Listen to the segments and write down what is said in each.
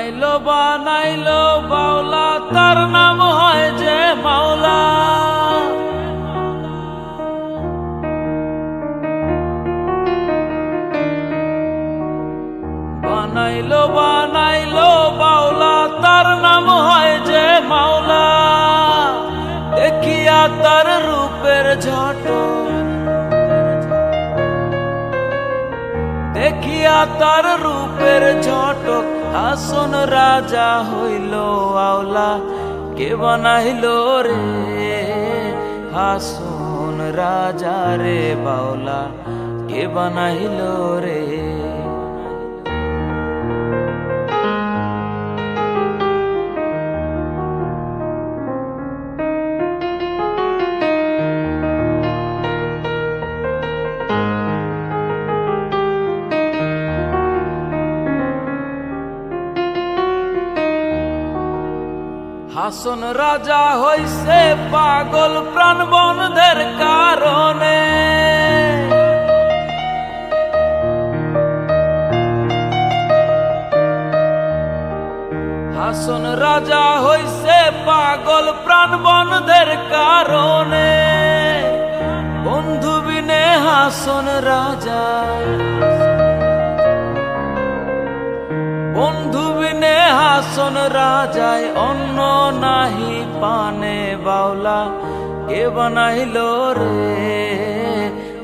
বানাইলো বানাইলো বাউলা। তার নাম হয় যে মাওলা। বানাইলো বানাইলো বাউলা। তার নাম হয় যে মাওলা। দেখিয়া তার রূপের ঝট দেখিয়া তার রূপের ঝটক হাসন রাজা হইল আওলা কে বানাইল রে? হাসন রাজা রে বাউলা কে বানাইল রে? হাসন রাজা হইছে পাগল প্রাণ বন্ধের কারণে। হাসন রাজা হইছে পাগল প্রাণ বন্ধের কারণে। বন্ধু বিনে হাসন রাজা। হাসন রাজায় অন্য নাহি পানে বাউলা, কে বানাইল রে?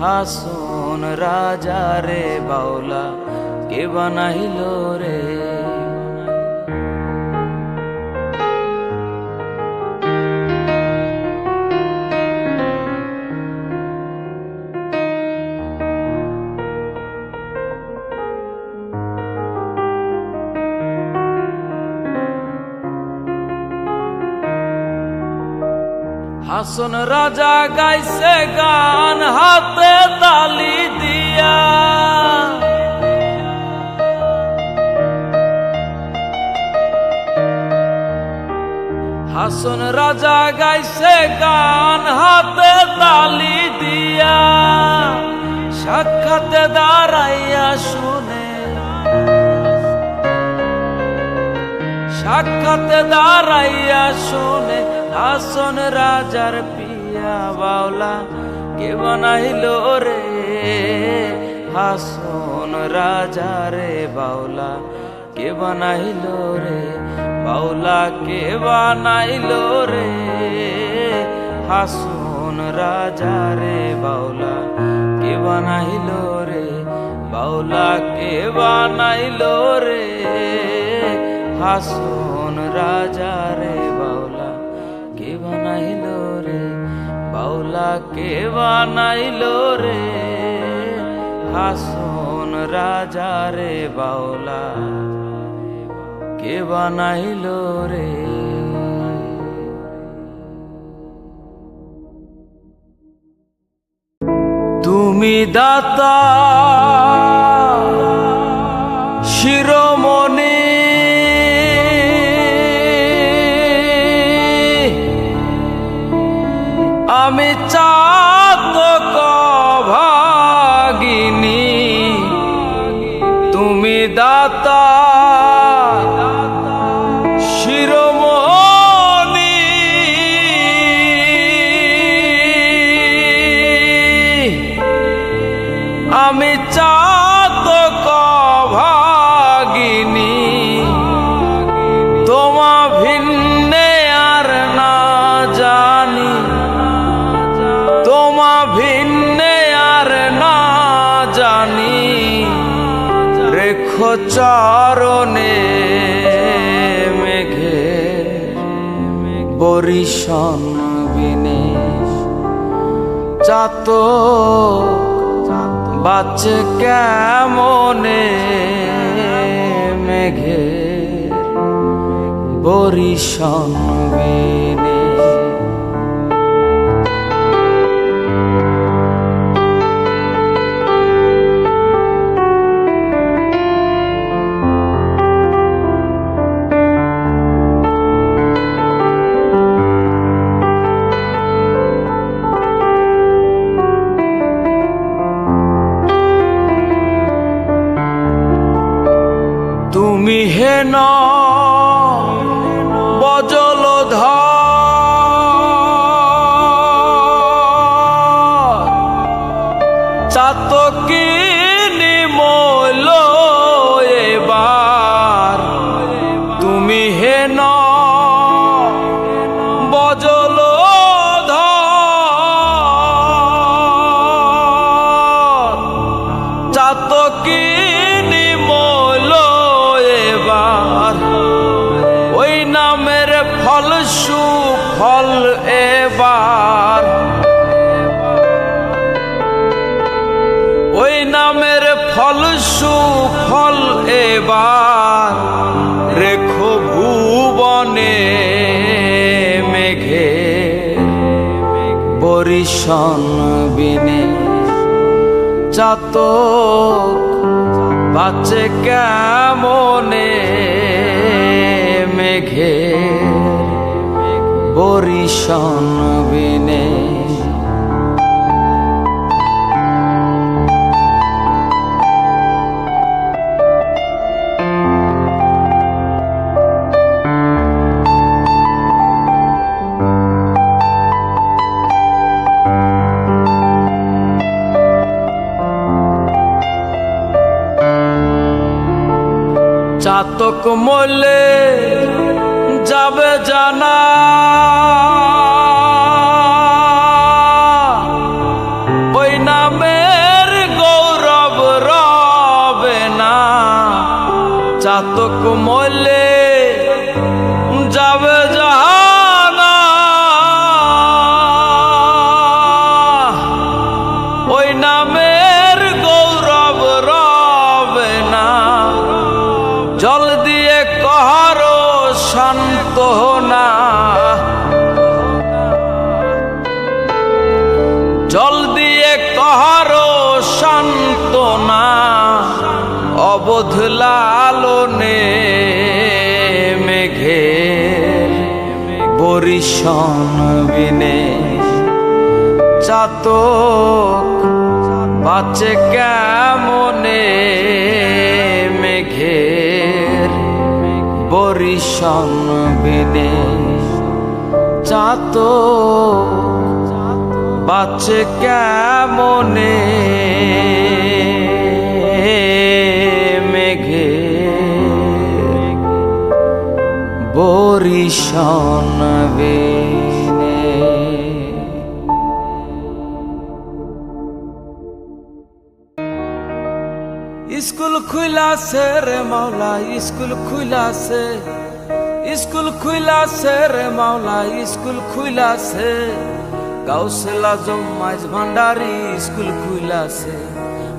হাসন রাজা রে বাউলা, কে বানাইল রে? হাসন রাজা গাইছে গান, হাতে তালি দিয়া। হাসন রাজা গাইছে গান, হাতে তালি দিয়া। সাক্ষাতে দাঁড়াইয়া শুনে সাক্ষাতে দাঁড়াইয়া শুনে হাসন রাজার পিয়া বাউলা কে বানাইল রে। হাসন রাজা রে বাউলা কে বানাইল রে। বাউলা কে বানাইল রে। হাসন রাজা রে বাউলা কে বানাইল রে। বাউলা কে বানাইল রে। হাসন রাজা রে বাউলা কে বানাইল রে? হাসন রাজা রে বাউলা কে বানাইল রে? তুমি দাতা শিরোমণি আমি চাতক ভাগিনী। তুমি দাতা শিরোমণি। আমি চাতক চরণে মেঘে বরিশন বিনে চাত বাচ্চে কেমনে মেঘে বরিশন বিনে তুমি হে বজল ওই নামের ফল সুফল এবার রেখো ভুবনে মেঘে বরিশন বিনে। চাতক বাচ্চে কেমনে মেঘে বরিশন বিনে। চাতক মলে যাবে জানা। ওই নামের গৌরব রবে না। চাতক মলে যাবে জানা। অবোধ লালনে মেঘে বরিশন বিনে চাতক বাচ্চে কেমনে মেঘের বরিশন বিনে চাতক বাচ্চে কেমনে বরিশন বিনে। স্কুল খুইলাছে রে মাওলা, স্কুল খুইলাছে। স্কুল খুইলাছে রে মাওলা, স্কুল খুইলাছে। গাউসেলা জম্মাইজ ভান্ডারি স্কুল খুইলাছে।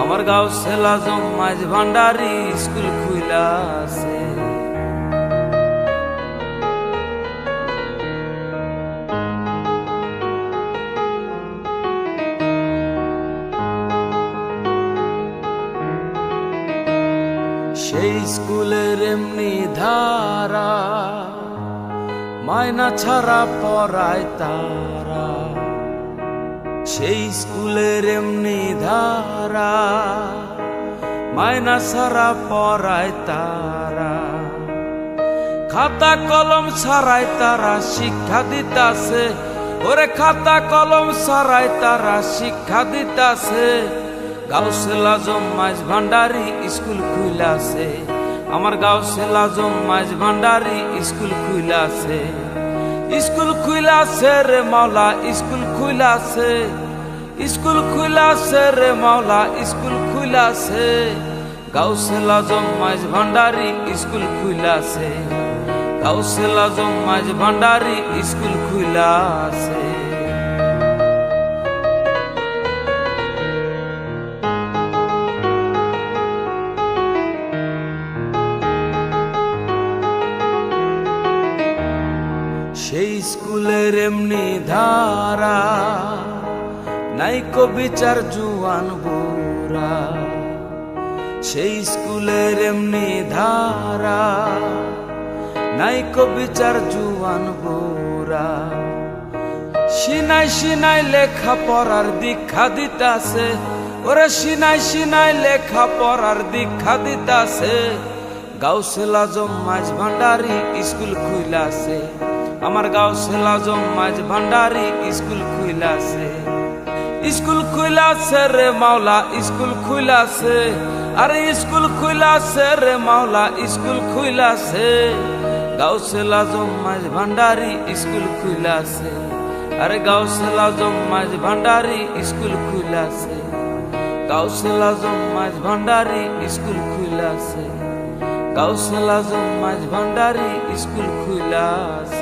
আমার গাউসেলা জম্মাইজ ভান্ডারি স্কুল খুইলাছে। এমনি ধারা মায়না ছাড়া পড়ায় তারা। সেই স্কুলের এমনি ধারা মায়না ছাড়া পড়ায় তারা। খাতা কলম ছাড়াই তারা শিক্ষা দিতাছে, ওরে খাতা কলম ছাড়াই তারা শিক্ষা দিতাছে। গাউসেলা জম্মাইজ ভান্ডারি স্কুল খুইলাছে। আমার গাউসেলা জম্মাইজ ভান্ডারি স্কুল খুইলাছে। স্কুল খুইলাছে রে মাওলা, স্কুল খুইলাছে। স্কুল খুইলাছে রে মাওলা, স্কুল খুইলাছে। গাউসেলা জম্মাইজ ভান্ডারি স্কুল খুইলাছে। কাউসেল আজম মাঝ ভান্ডারি স্কুল খুইলা আছে সেই স্কুলের এমনি ধারা, নাই বিচার জুয়ান বুড়া। সেই স্কুলের এমনি ধারা, নাই বিচার জুয়ান বুড়া। সিনাই সিনাই লেখা পড়ার দীক্ষা দিতাছে, ওরে সিনাই সিনাই লেখা পড়ার দীক্ষা দিতাছে। গাউসেল আজম মাঝ ভান্ডারি স্কুল খুইলাছে। আমার গাউসেল আজম মাঝ ভান্ডারি স্কুল খুইলাছে। স্কুল খুইলাছে রে মাওলা, স্কুল খুইলাছে। আরে স্কুল খুইলাছে রে মাওলা, স্কুল খুইলাছে। গাউসেল আজম মাঝ ভান্ডারি স্কুল খুইলাছে। আরে গাউসেল আজম মাঝ ভান্ডারি স্কুল খুইলাছে। গাউসেল আজম মাঝ ভান্ডারি স্কুল খুইলাছে। গাউসেল আজম মাঝ ভান্ডারি স্কুল খুইলাছে।